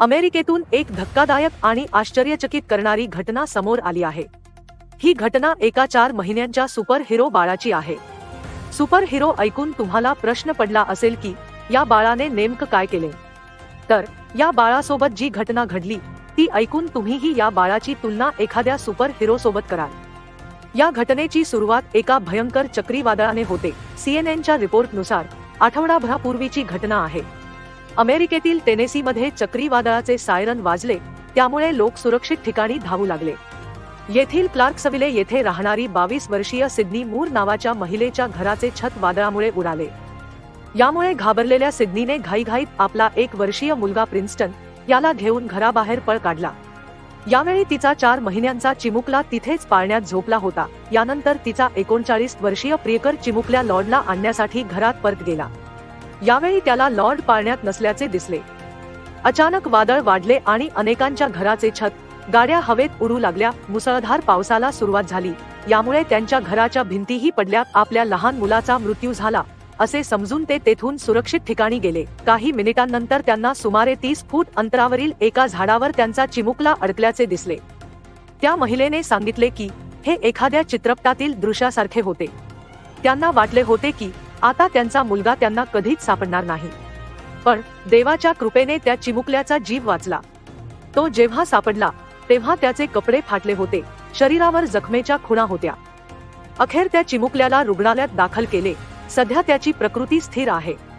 अमेरिकेतून एक धक्कादायक आणि आश्चर्यचकित करणारी घटना समोर आली आहे. ही घटना एका चार महिन्यांच्या सुपर हिरो बाळाची आहे. सुपर हिरो ऐकून तुम्हाला प्रश्न पडला असेल की या बाळाने नेमकं काय केले? तर या बाळासोबत जी घटना घडली ती ऐकून तुम्हीही या बाळाची तुलना एखाद्या सुपर हिरो सोबत कराल. या घटनेची सुरुवात एका भयंकर चक्रीवादळाने होते. सीएनएनच्या रिपोर्टनुसार आठवडाभरापूर्वीची घटना आहे. अमेरिकेतील टेनेसीमध्ये चक्रीवादळाचे सायरन वाजले त्यामुळे लोक सुरक्षित ठिकाणी धावू लागले. येथील क्लार्क्सविले येथे राहणारी बावीस वर्षीय सिडनी मूर नावाच्या महिलेच्या घराचे छत वादळामुळे उडाले. यामुळे घाबरलेल्या सिडनीने घाईघाईत आपला एक वर्षीय मुलगा प्रिन्स्टन याला घेऊन घराबाहेर पळ काढला. यावेळी तिचा चार महिन्यांचा चिमुकला तिथेच पाळण्यात झोपला होता. यानंतर तिचा एकोणचाळीस वर्षीय प्रियकर चिमुकल्या लॉर्डला आणण्यासाठी घरात परत गेला. यावेळी त्याला लॉर्ड पाळण्यात नसल्याचे दिसले. अचानक वादळ वाढले आणि अनेकांच्या घराचे छत गाड्या हवेत उडू लागल्या मुसळधार पावसाला सुरुवात झाली. यामुळे त्यांच्या घराच्या भिंतीही पडल्या आपल्या लहान मुलाचा मृत्यू झाला असे समजून ते तेथून सुरक्षित ठिकाणी गेले. काही मिनिटांनंतर त्यांना सुमारे तीस फूट अंतरावरील एका झाडावर त्यांचा चिमुकला अडकल्याचे दिसले. त्या महिलेने सांगितले की हे एखाद्या चित्रपटातील दृश्यासारखे होते. त्यांना वाटले होते की आता त्यांचा मुलगा त्यांना कधीच सापडणार नाही. पण देवाच्या कृपेने त्या चिमुकल्याचा जीव वाचला. तो जेव्हा सापडला तेव्हा त्याचे कपडे फाटले होते. शरीरावर जखमेच्या खुणा होत्या. अखेर त्या चिमुकल्याला रुग्णालयात दाखल केले. सध्या त्याची प्रकृती स्थिर आहे.